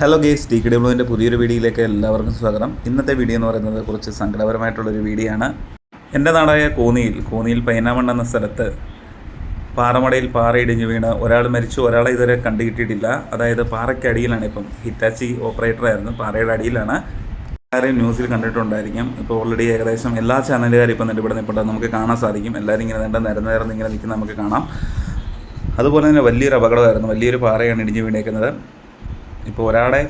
Hello guys T K ഡബ്ല്യുവിന്റെ പുതിയൊരു വീഡിയോയിലേക്ക് എല്ലാവർക്കും സ്വാഗതം. ഇന്നത്തെ വീഡിയോ എന്ന് പറയുന്നത് കുറച്ച് സങ്കടപരമായിട്ടുള്ളൊരു വീഡിയോ ആണ്. എന്റെ നാടായ കോന്നിയിൽ കോന്നിയിൽ പൈനാമണ്ണ എന്ന സ്ഥലത്ത് പാറമടയിൽ പാറ ഇടിഞ്ഞു വീണ് ഒരാൾ മരിച്ചു. ഒരാളെ ഇതുവരെ കണ്ടുകിട്ടിയിട്ടില്ല. അതായത് പാറയ്ക്ക് അടിയിലാണ് ഇപ്പം ഹിറ്റാച്ചി ഓപ്പറേറ്ററായിരുന്നു പാറയുടെ അടിയിലാണ്. എല്ലാവരെയും ന്യൂസിൽ കണ്ടിട്ടുണ്ടായിരിക്കും. ഇപ്പോൾ ഓൾറെഡി ഏകദേശം എല്ലാ ചാനലുകാരും ഇപ്പം ഇവിടെ നിൽപ്പുണ്ട് നമുക്ക് കാണാൻ സാധിക്കും. എല്ലാവരും ഇങ്ങനെ നീണ്ട നിരന്ന് നിരന്ന് ഇങ്ങനെ നിൽക്കുന്ന നമുക്ക് കാണാം. അതുപോലെ തന്നെ വലിയൊരു അപകടമായിരുന്നു. വലിയൊരു പാറയാണ് ഇടിഞ്ഞു വീണേക്കുന്നത്. ഇപ്പോൾ ഒരാളെ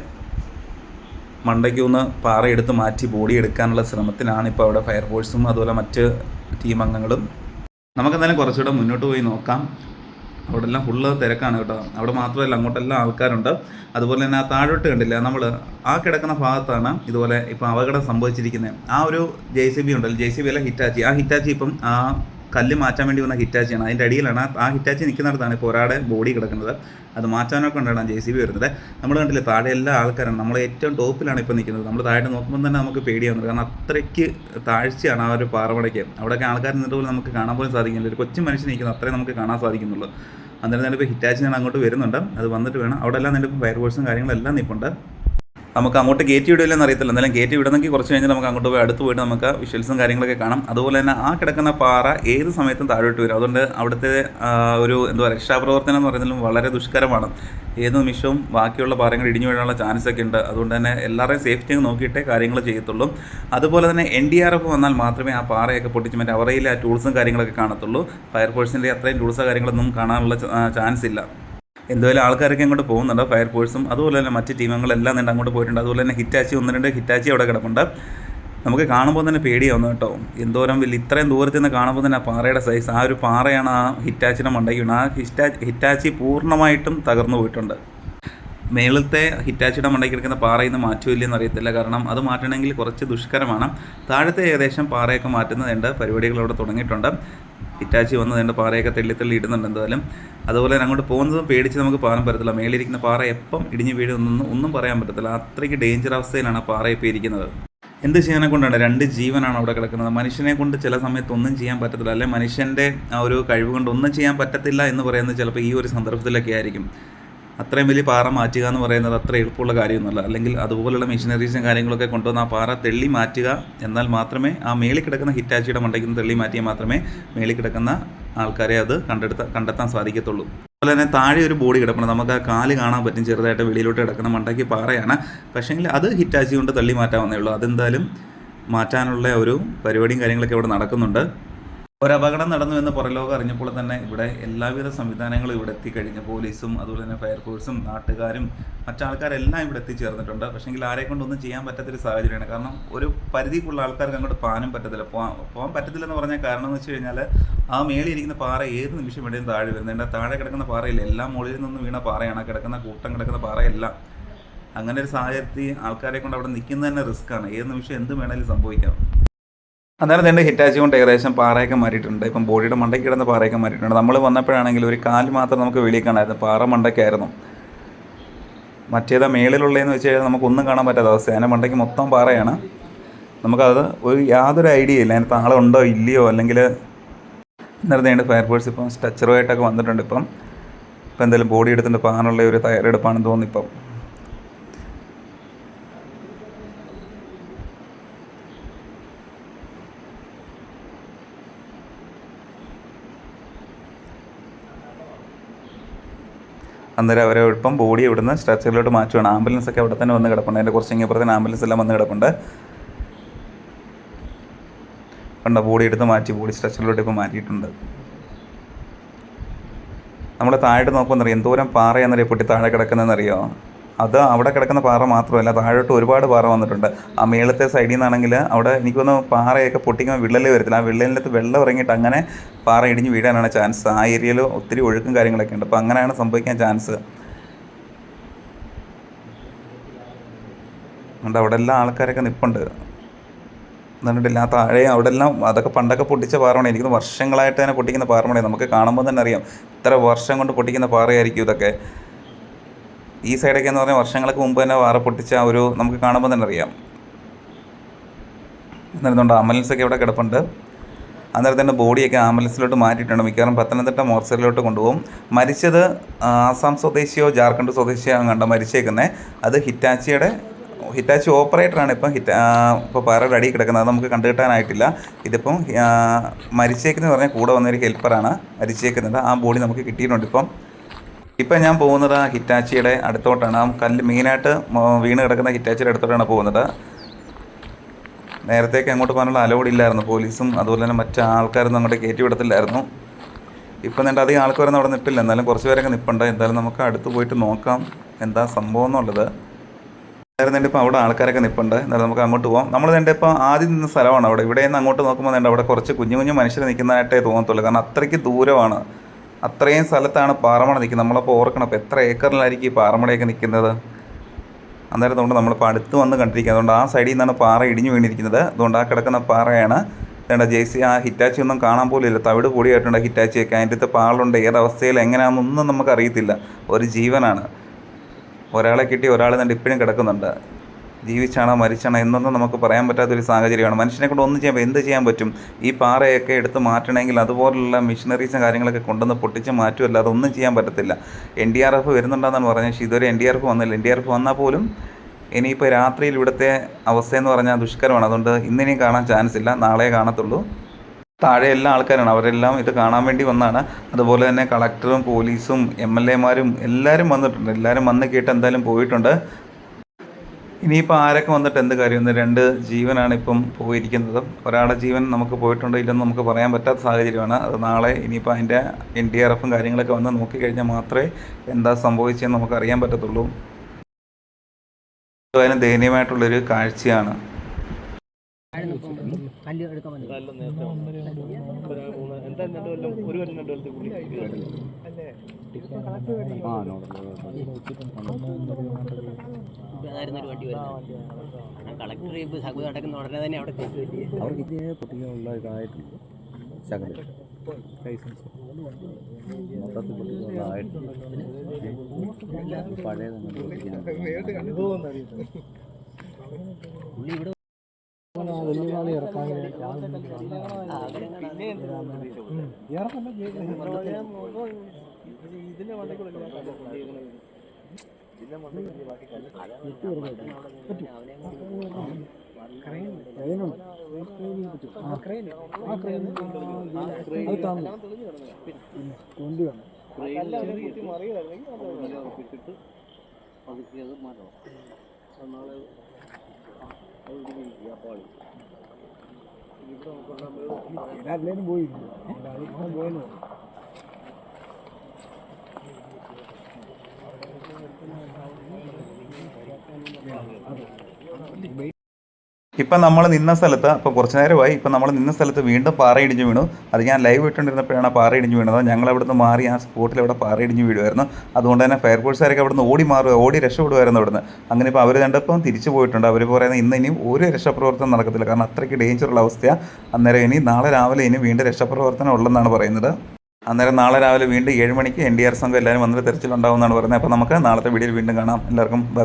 മണ്ടയ്ക്ക് ഒന്ന് പാറയെടുത്ത് മാറ്റി ബോഡി എടുക്കാനുള്ള ശ്രമത്തിലാണ് ഇപ്പോൾ അവിടെ ഫയർഫോഴ്സും അതുപോലെ മറ്റ് ടീം അംഗങ്ങളും. നമുക്കെന്തായാലും കുറച്ചുകൂടെ മുന്നോട്ട് പോയി നോക്കാം. അവിടെ എല്ലാം ഫുള്ള് തിരക്കാണ് കേട്ടോ. അവിടെ മാത്രമല്ല അങ്ങോട്ടെല്ലാം ആൾക്കാരുണ്ട്. അതുപോലെ തന്നെ ആ താഴോട്ട് കണ്ടില്ല നമ്മൾ ആ കിടക്കുന്ന ഭാഗത്താണ് ഇതുപോലെ ഇപ്പോൾ അപകടം സംഭവിച്ചിരിക്കുന്നത്. ആ ഒരു ജെ സി ബി ഉണ്ടല്ലോ ജെ സി ബി അല്ല ഹിറ്റാച്ചി. ആ ഹിറ്റാച്ചി ഇപ്പം ആ കല്ല് മാറ്റാൻ വേണ്ടി വന്ന ഹിറ്റാച്ചിയാണ് അതിന്റെ അടിയിലാണ് ആ ഹിറ്റാച്ചി നിൽക്കുന്നിടത്താണ് ഇപ്പോൾ ഒരാളെ ബോഡി കിടക്കുന്നത്. അത് മാറ്റാനൊക്കെ ഉണ്ടാണ് ജെ സി ബി വരുന്നത്. നമ്മൾ കണ്ടില്ലേ താഴെ എല്ലാ ആൾക്കാരാണ് നമ്മൾ ഏറ്റവും ടോപ്പിലാണ് ഇപ്പോൾ നിൽക്കുന്നത്. നമ്മൾ താഴെ നോക്കുമ്പോൾ തന്നെ നമുക്ക് പേടിയാണ്. കാരണം അത്രയ്ക്ക് താഴ്ചയാണ് ആ ഒരു പാറമടയ്ക്ക്. അവിടെയൊക്കെ ആൾക്കാർ നിന്നിട്ട് പോലും നമുക്ക് കാണാൻ പോലും സാധിക്കുന്നില്ല. ഒരു കൊച്ചു മനുഷ്യൻ നിൽക്കുന്നത് അത്രയും നമുക്ക് കാണാൻ സാധിക്കുന്നുള്ളൂ. അന്നേരം തന്നെ ഇപ്പോൾ ഹിറ്റാച്ചി ഞാൻ അങ്ങോട്ട് വരുന്നുണ്ട്. അത് വന്നിട്ട് വേണം. അവിടെ എല്ലാം നിന്റെ ഫയർഫോഴ്സും കാര്യങ്ങളെല്ലാം നിൽപ്പുണ്ട്. നമുക്ക് അങ്ങോട്ട് കയറ്റി വിടില്ലെന്ന് അറിയത്തില്ല എന്തായാലും കയറ്റി വിടുന്നെങ്കിൽ കുറച്ച് കഴിഞ്ഞാൽ നമുക്ക് അങ്ങോട്ട് പോയി അടുത്ത് പോയിട്ട് നമുക്ക് വിഷ്വൽസും കാര്യങ്ങളൊക്കെ കാണാം. അതുപോലെ തന്നെ ആ കിടക്കുന്ന പാറ ഏത് സമയത്തും താഴോട്ട് വരും. അതുകൊണ്ട് അവിടുത്തെ ഒരു എന്തുവാ രക്ഷാപ്രവർത്തനം എന്ന് പറയുന്നതിലും വളരെ ദുഷ്കരമാണ്. ഏത് നിമിഷവും ബാക്കിയുള്ള പാറങ്ങൾ ഇടിഞ്ഞു വീഴാനുള്ള ചാൻസ് ഒക്കെ ഉണ്ട്. അതുകൊണ്ട് തന്നെ എല്ലാവരെയും സേഫ്റ്റി നോക്കിയിട്ടേ കാര്യങ്ങൾ ചെയ്യത്തുള്ളൂ. അതുപോലെ തന്നെ എൻ ഡി ആർ എഫ് വന്നാൽ മാത്രമേ ആ പാറയൊക്കെ പൊട്ടിച്ച് മറ്റേ അവരയിലെ ആ ടൂൾസും കാര്യങ്ങളൊക്കെ കാണത്തുള്ളൂ. ഫയർഫോഴ്സിന്റെ അത്രയും ടൂൾസോ കാര്യങ്ങളൊന്നും കാണാനുള്ള ചാൻസ് ഇല്ല. എന്തായാലും ആൾക്കാരൊക്കെ അങ്ങോട്ട് പോകുന്നുണ്ട്. ഫയർഫോഴ്സും അതുപോലെ തന്നെ മറ്റ് ടീമുകളെല്ലാം തന്നെ അങ്ങോട്ട് പോയിട്ടുണ്ട്. അതുപോലെ തന്നെ ഹിറ്റാച്ചി ഒന്ന് രണ്ട് ഹിറ്റാച്ചി അവിടെ കിടപ്പുണ്ട്. നമുക്ക് കാണുമ്പോൾ തന്നെ പേടിയാവുന്നു കേട്ടോ. എന്തോരം വലിയ ഇത്രയും ദൂരത്തിൽ നിന്ന് കാണുമ്പോൾ തന്നെ ആ പാറയുടെ സൈസ് ആ ഒരു പാറയാണ് ആ ഹിറ്റാച്ചിനെ മണ്ടയ്ക്ക് വീണത് ആ ഹിറ്റാ ഹിറ്റാച്ചി പൂർണമായിട്ടും തകർന്നു പോയിട്ടുണ്ട്. മേളത്തെ ഹിറ്റാച്ചിയുടെ മണ്ടയ്ക്ക് കിടക്കുന്ന പാറയിൽ നിന്ന് മാറ്റൂല്ലെന്ന് അറിയത്തില്ല. കാരണം അത് മാറ്റണമെങ്കിൽ കുറച്ച് ദുഷ്കരമാണ്. താഴത്തെ ഏകദേശം പാറയൊക്കെ മാറ്റുന്നതുണ്ട്. പരിപാടികൾ അവിടെ തുടങ്ങിയിട്ടുണ്ട്. ഹിറ്റാച്ചി വന്നതുണ്ട്. പാറയൊക്കെ തെള്ളി തെള്ളി ഇടുന്നുണ്ട് എന്തായാലും. അതുപോലെ തന്നെ അങ്ങോട്ട് പോകുന്നതും പേടിച്ച് നമുക്ക് പാറാൻ പറ്റത്തില്ല. മേളിരിക്കുന്ന പാറ എപ്പം ഇടിഞ്ഞ് വീഴുന്നൊന്നും ഒന്നും പറയാൻ പറ്റത്തില്ല. അത്രയ്ക്ക് ഡേഞ്ചർ അവസ്ഥയിലാണ് പാറ ഇപ്പോൾ ഇരിക്കുന്നത്. എന്ത് ചെയ്യാനെ കൊണ്ടാണ്? രണ്ട് ജീവനാണ് അവിടെ കിടക്കുന്നത്. മനുഷ്യനെ കൊണ്ട് ചില സമയത്ത് ഒന്നും ചെയ്യാൻ പറ്റത്തില്ല. അല്ലെ മനുഷ്യന്റെ ആ ഒരു കഴിവ് കൊണ്ട് ഒന്നും ചെയ്യാൻ പറ്റത്തില്ല എന്ന് പറയുന്നത് ചിലപ്പോൾ ഈ ഒരു സന്ദർഭത്തിലൊക്കെ ആയിരിക്കും. അത്രയും വലിയ പാറ മാറ്റുക എന്ന് പറയുന്നത് അത്ര എളുപ്പമുള്ള കാര്യമൊന്നുമല്ല. അല്ലെങ്കിൽ അതുപോലുള്ള മെഷീനറീസും കാര്യങ്ങളൊക്കെ കൊണ്ടുവന്ന് ആ പാറ തെള്ളി മാറ്റുക എന്നാൽ മാത്രമേ ആ മേളിൽ കിടക്കുന്ന ഹിറ്റാച്ചിയുടെ മണ്ടയ്ക്ക് തെള്ളി മാറ്റിയാൽ മാത്രമേ മേളിൽ കിടക്കുന്ന ആൾക്കാരെ അത് കണ്ടെടുത്ത കണ്ടെത്താൻ സാധിക്കത്തുള്ളൂ. അതുപോലെ തന്നെ താഴെ ഒരു ബോഡി കിടക്കണം നമുക്ക് ആ കാൽ കാണാൻ പറ്റും. ചെറുതായിട്ട് വെളിയിലോട്ട് കിടക്കുന്ന മണ്ടയ്ക്ക് പാറയാണ്. പക്ഷേങ്കിൽ അത് ഹിറ്റാച്ചി കൊണ്ട് തള്ളി മാറ്റാവുന്നേ ഉള്ളൂ. അതെന്തായാലും മാറ്റാനുള്ള ഒരു പരിപാടിയും കാര്യങ്ങളൊക്കെ ഇവിടെ നടക്കുന്നുണ്ട്. ഒരു അപകടം നടന്നു എന്ന് പുറലോകം അറിഞ്ഞപ്പോൾ തന്നെ ഇവിടെ എല്ലാവിധ സംവിധാനങ്ങളും ഇവിടെ എത്തിക്കഴിഞ്ഞു പോലീസും അതുപോലെ തന്നെ ഫയർഫോഴ്സും നാട്ടുകാരും മറ്റാൾക്കാരെല്ലാം ഇവിടെ എത്തിച്ചേർന്നിട്ടുണ്ട്. പക്ഷേങ്കിൽ ആരെ കൊണ്ടൊന്നും ചെയ്യാൻ പറ്റാത്തൊരു സാഹചര്യമാണ്. കാരണം ഒരു പരിധിക്കുള്ള ആൾക്കാർക്ക് അങ്ങോട്ട് പോകാനും പറ്റത്തില്ല. പോകാൻ പോകാൻ പറ്റത്തില്ലെന്ന് പറഞ്ഞ കാരണം എന്ന് വെച്ച് കഴിഞ്ഞാൽ ആ മേളിൽ ഇരിക്കുന്ന പാറ ഏത് നിമിഷം വേണ്ടിയും താഴെ വരുന്നുണ്ട് താഴെ കിടക്കുന്ന പാറയില്ല. എല്ലാം മുകളിൽ നിന്ന് വീണ പാറയാണ്. കിടക്കുന്ന കൂട്ടം കിടക്കുന്ന പാറയെല്ലാം. അങ്ങനെ ഒരു സാഹചര്യത്തിൽ ആൾക്കാരെ കൊണ്ട് അവിടെ നിൽക്കുന്നത് തന്നെ റിസ്ക്കാണ് ഏത് നിമിഷം എന്ത് വേണമെങ്കിലും സംഭവിക്കാം. അന്നേരം നിന്റെ ഹിറ്റാച്ചി കൊണ്ട് ഏകദേശം പാറയൊക്കെ മാറ്റിയിട്ടുണ്ട് ഇപ്പം ബോഡിയുടെ മണ്ടയ്ക്ക് കിടന്ന പാറയൊക്കെ മാറ്റിയിട്ടുണ്ട് നമ്മൾ വന്നപ്പോഴാണെങ്കിൽ ഒരു കാൽ മാത്രം നമുക്ക് വെളിയിൽ കാണാമായിരുന്നു. പാറ മണ്ടയ്ക്കായിരുന്നു. മറ്റേതാ മേളിലുള്ളതെന്ന് വെച്ച് കഴിഞ്ഞാൽ നമുക്കൊന്നും കാണാൻ പറ്റാത്ത അവസ്ഥ അതിന്റെ മണ്ടയ്ക്ക് മൊത്തം പാറയാണ്. നമുക്കത് ഒരു യാതൊരു ഐഡിയ ഇല്ല. അതിനകത്ത് ആളുണ്ടോ ഇല്ലയോ? അല്ലെങ്കിൽ നിർത്തേണ്ട ഫയർഫോഴ്സ് ഇപ്പം സ്ട്രക്ചറുമായിട്ടൊക്കെ വന്നിട്ടുണ്ട് ഇപ്പം. ഇപ്പം എന്തായാലും ബോഡി എടുത്തിട്ട് പാറുള്ള ഒരു തയ്യാറെടുപ്പാണെന്ന് തോന്നുന്നു ഇപ്പം. അന്നേരം അവരെ ഇപ്പം ബോഡി ഇവിടുന്ന് സ്ട്രെച്ചറിലോട്ട് മാറ്റുകയാണ് ആംബുലൻസ് ഒക്കെ അവിടെ തന്നെ വന്ന് കിടപ്പുണ്ട്. അതിന്റെ കുറച്ച് ഇങ്ങപ്പുറത്തിന് ആംബുലൻസ് എല്ലാം വന്ന് കിടപ്പുണ്ട്. കണ്ട ബോഡി എടുത്ത് മാറ്റി ബോഡി സ്ട്രെച്ചറിലോട്ട് ഇപ്പോൾ മാറ്റിയിട്ടുണ്ട്. നമ്മൾ താഴോട്ട് നോക്കുമെന്നറിയാം എന്തോരം പാറയാണെന്നറിയാം പൊട്ടി താഴെ കിടക്കുന്നതെന്നറിയോ? അത് അവിടെ കിടക്കുന്ന പാറ മാത്രമല്ല താഴോട്ട് ഒരുപാട് പാറ വന്നിട്ടുണ്ട്. ആ മേളത്തെ സൈഡിൽ നിന്നാണെങ്കിൽ അവിടെ എനിക്കൊന്ന് പാറയൊക്കെ പൊട്ടിക്കുമ്പോൾ വിള്ളലേ വരത്തില്ല. ആ വിള്ളലിനകത്ത് വെള്ളം ഇറങ്ങിയിട്ട് അങ്ങനെ പാറ ഇടിഞ്ഞ് വീഴാനാണ് ചാൻസ് ആ ഏരിയയിൽ ഒത്തിരി ഒഴുക്കും കാര്യങ്ങളൊക്കെ ഉണ്ട്. അപ്പോൾ അങ്ങനെയാണ് സംഭവിക്കാൻ ചാൻസ് അതുകൊണ്ട് അവിടെ എല്ലാം ആൾക്കാരൊക്കെ നിൽപ്പുണ്ട് എന്നിട്ടില്ല ആ താഴെ അവിടെ എല്ലാം അതൊക്കെ പണ്ടൊക്കെ പൊട്ടിച്ച പാറമണി എനിക്ക് വർഷങ്ങളായിട്ട് തന്നെ പൊട്ടിക്കുന്ന പാറമണി നമുക്ക് കാണുമ്പോൾ തന്നെ അറിയാം. ഇത്ര വർഷം കൊണ്ട് പൊട്ടിക്കുന്ന പാറയായിരിക്കും ഇതൊക്കെ. ഈ സൈഡൊക്കെ എന്ന് പറഞ്ഞാൽ വർഷങ്ങൾക്ക് മുമ്പ് തന്നെ വാറ പൊട്ടിച്ച ഒരു നമുക്ക് കാണുമ്പോൾ തന്നെ അറിയാം. എന്നിരുന്നുണ്ട് ആംബുലൻസൊക്കെ ഇവിടെ കിടപ്പുണ്ട്. അന്നേരം തന്നെ ബോഡിയൊക്കെ ആംബുലൻസിലോട്ട് മാറ്റിയിട്ടുണ്ട്. മിക്കവാറും പത്തനംതിട്ട മോർച്ചറിലോട്ട് കൊണ്ടുപോകും. മരിച്ചത് ആസാം സ്വദേശിയോ ജാർഖണ്ഡ് സ്വദേശിയോ കണ്ട മരിച്ചേക്കുന്നത് അത് ഹിറ്റാച്ചിയുടെ ഹിറ്റാച്ചി ഓപ്പറേറ്ററാണ് ഇപ്പം. ഹിറ്റ ഇപ്പോൾ പാറയുടെ അടിയിൽ കിടക്കുന്നത്. അത് നമുക്ക് കണ്ടുകിട്ടാനായിട്ടില്ല. ഇതിപ്പം മരിച്ചേക്കുന്നതെന്ന് മരിച്ചേക്കെന്ന് പറഞ്ഞാൽ കൂടെ വന്നൊരു ഹെൽപ്പറാണ് മരിച്ചേക്കുന്നത്. ആ ബോഡി നമുക്ക് കിട്ടിയിട്ടുണ്ട് ഇപ്പം. ഇപ്പം ഞാൻ പോകുന്നത് ആ ഹിറ്റാച്ചിയുടെ അടുത്തോട്ടാണ്. ആ കല്ല് മെയിനായിട്ട് വീണ് കിടക്കുന്ന ഹിറ്റാച്ചിയുടെ അടുത്തോട്ടാണ് പോകുന്നത്. നേരത്തേക്ക് അങ്ങോട്ട് പോകാനുള്ള അലൗഡ് ഇല്ലായിരുന്നു. പോലീസും അതുപോലെ തന്നെ മറ്റു ആൾക്കാരൊന്നും അങ്ങോട്ട് കയറ്റി വിടത്തില്ലായിരുന്നു. ഇപ്പം എന്നിട്ട് അധികം ആൾക്കാരൊന്നും അവിടെ നിൽപ്പില്ല എന്നാലും കുറച്ച് പേരൊക്കെ നിൽപ്പുണ്ട് എന്തായാലും നമുക്ക് അടുത്ത് പോയിട്ട് നോക്കാം എന്താ സംഭവം എന്നുള്ളത്. എന്തായിരുന്നു ഇപ്പോൾ അവിടെ ആൾക്കാരൊക്കെ നിൽപ്പുണ്ട് എന്നാലും നമുക്ക് അങ്ങോട്ട് പോകാം നമ്മൾ തന്നെ ഇപ്പോൾ ആദ്യം നിന്ന സ്ഥലമാണ് അവിടെ. ഇവിടെ നിന്ന് അങ്ങോട്ട് നോക്കുമ്പോൾ തന്നെ അവിടെ കുറച്ച് കുഞ്ഞു കുഞ്ഞു മനുഷ്യർ നിൽക്കുന്നതായിട്ടേ തോന്നത്തുള്ളൂ. കാരണം അത്രയ്ക്ക് ദൂരമാണ്. അത്രയും സ്ഥലത്താണ് പാറമട നിൽക്കുന്നത്. നമ്മളപ്പോൾ ഓർക്കണം അപ്പോൾ എത്ര ഏക്കറിലായിരിക്കും ഈ പാറമടയൊക്കെ നിൽക്കുന്നത്? അന്നേരം അതുകൊണ്ട് നമ്മളിപ്പോൾ അടുത്ത് വന്ന് കണ്ടിരിക്കുക അതുകൊണ്ട് ആ സൈഡിൽ നിന്നാണ് പാറ ഇടിഞ്ഞു വീണിരിക്കുന്നത്. അതുകൊണ്ട് ആ കിടക്കുന്ന പാറയാണ്. വേണ്ട ജെ സി ആ ഹിറ്റാച്ചി ഒന്നും കാണാൻ പോലും ഇല്ല. തവിട് കൂടിയായിട്ടുണ്ട് ഹിറ്റാച്ചിയൊക്കെ. അതിന്റെ അടുത്ത് പാളുണ്ട്. ഏതവസ്ഥയിൽ എങ്ങനെയാണെന്നൊന്നും നമുക്കറിയത്തില്ല. ഒരു ജീവനാണ്. ഒരാളെ കിട്ടി ഒരാൾ തന്നെ ഇപ്പോഴും കിടക്കുന്നുണ്ട്. ജീവിച്ചാണോ മരിച്ചാണോ എന്നൊന്നും നമുക്ക് പറയാൻ പറ്റാത്തൊരു സാഹചര്യമാണ്. മനുഷ്യനെ കൊണ്ട് ഒന്നും ചെയ്യാൻ എന്ത് ചെയ്യാൻ പറ്റും? ഈ പാറയൊക്കെ എടുത്ത് മാറ്റണമെങ്കിൽ അതുപോലുള്ള മിഷനറീസും കാര്യങ്ങളൊക്കെ കൊണ്ടുവന്ന് പൊട്ടിച്ച് മാറ്റുമല്ലാതെ ഒന്നും ചെയ്യാൻ പറ്റത്തില്ല. എൻ ഡി ആർ എഫ് വരുന്നുണ്ടെന്നാണ് പറഞ്ഞത്. പക്ഷേ ഇതുവരെ എൻ ഡി ആർ എഫ് വന്നില്ല. എൻ ഡി ആർ എഫ് വന്നാൽ പോലും ഇനിയിപ്പോൾ രാത്രിയിൽ ഇവിടുത്തെ അവസ്ഥയെന്ന് പറഞ്ഞാൽ ദുഷ്കരമാണ്. അതുകൊണ്ട് ഇന്നിനെയും കാണാൻ ചാൻസ് ഇല്ല. നാളെ കാണത്തുള്ളൂ. താഴെ എല്ലാ ആൾക്കാരാണ്. അവരെല്ലാം ഇത് കാണാൻ വേണ്ടി വന്നാണ്. അതുപോലെ തന്നെ കളക്ടറും പോലീസും എം എൽ എമാരും എല്ലാവരും വന്നിട്ടുണ്ട്. എല്ലാവരും വന്ന് കേട്ട് എന്തായാലും പോയിട്ടുണ്ട്. ഇനിയിപ്പോൾ ആരൊക്കെ വന്നിട്ട് എന്ത് കാര്യം? ഇന്ന് രണ്ട് ജീവനാണ് ഇപ്പം പോയിരിക്കുന്നത്. ഒരാളുടെ ജീവൻ നമുക്ക് പോയിട്ടുണ്ടോ ഇല്ലെന്ന് നമുക്ക് പറയാൻ പറ്റാത്ത സാഹചര്യമാണ്. അത് നാളെ ഇനിയിപ്പോൾ അതിന്റെ എൻ ഡി ആർ എഫും കാര്യങ്ങളൊക്കെ വന്ന് നോക്കിക്കഴിഞ്ഞാൽ മാത്രമേ എന്താ സംഭവിച്ചതെന്ന് നമുക്ക് അറിയാൻ പറ്റത്തുള്ളൂ. അതിന് ദയനീയമായിട്ടുള്ളൊരു കാഴ്ചയാണ്. വരുന്നത് കളക്ടർ തന്നെ അവിടെ പഴയതങ്ങനെ പൊട്ടിക്കാൻ പുള്ളി ഇവിടെ വലിയ പാളി ഇറക്കാൻ കൊണ്ട് വേണം മറിയതായിരുന്നെങ്കിൽ പതുക്കെ അത് മാറ്റണം. നാളെ Darle muy, David muy bueno. Thank you. ഇപ്പം നമ്മൾ നിന്ന സ്ഥലത്ത് ഇപ്പോൾ കുറച്ച് നേരമായി ഇപ്പം നമ്മൾ നിന്ന സ്ഥലത്ത് വീണ്ടും പാറ ഇടിഞ്ഞു വീണു. അത് ഞാൻ ലൈവ് ഇട്ടുകൊണ്ടിരുന്നപ്പോഴാണ് ആ പാറ ഇടിഞ്ഞു വീണത്. ഞങ്ങൾ അവിടുന്ന് മാറി ആ സ്പോട്ടിൽ അവിടെ പാറ ഇടിഞ്ഞു വീഴുമായിരുന്നു അതുകൊണ്ട് തന്നെ ഫയർ ഫയർഫോഴ്സുകാരൊക്കെ അവിടുന്ന് ഓടി മാറുക ഓടി രക്ഷപ്പെടുമായിരുന്നു അവിടുന്ന്. അങ്ങനെ ഇപ്പോൾ അവർ കണ്ടപ്പം തിരിച്ചു പോയിട്ടുണ്ട്. അവർ പറയുന്നത് ഇന്ന് ഇനിയും ഒരു രക്ഷാപ്രവർത്തനം നടക്കത്തില്ല. കാരണം അത്രയ്ക്ക് ഡേഞ്ചറുള്ള അവസ്ഥയാണ് അന്നേരം ഇനി നാളെ രാവിലെ ഇനി വീണ്ടും രക്ഷാപ്രവർത്തനം ഉള്ളെന്നാണ് പറയുന്നത്. അന്നേരം നാളെ രാവിലെ വീണ്ടും ഏഴ് മണിക്ക് എൻ ഡി ആർ സംഘം എല്ലാവരും വന്നിട്ട് തെരച്ചിലുണ്ടാവും എന്നാണ് പറയുന്നത്. അപ്പോൾ നമുക്ക് നാളത്തെ വീഡിയോയിൽ വീണ്ടും കാണാം. എല്ലാവർക്കും ബൈ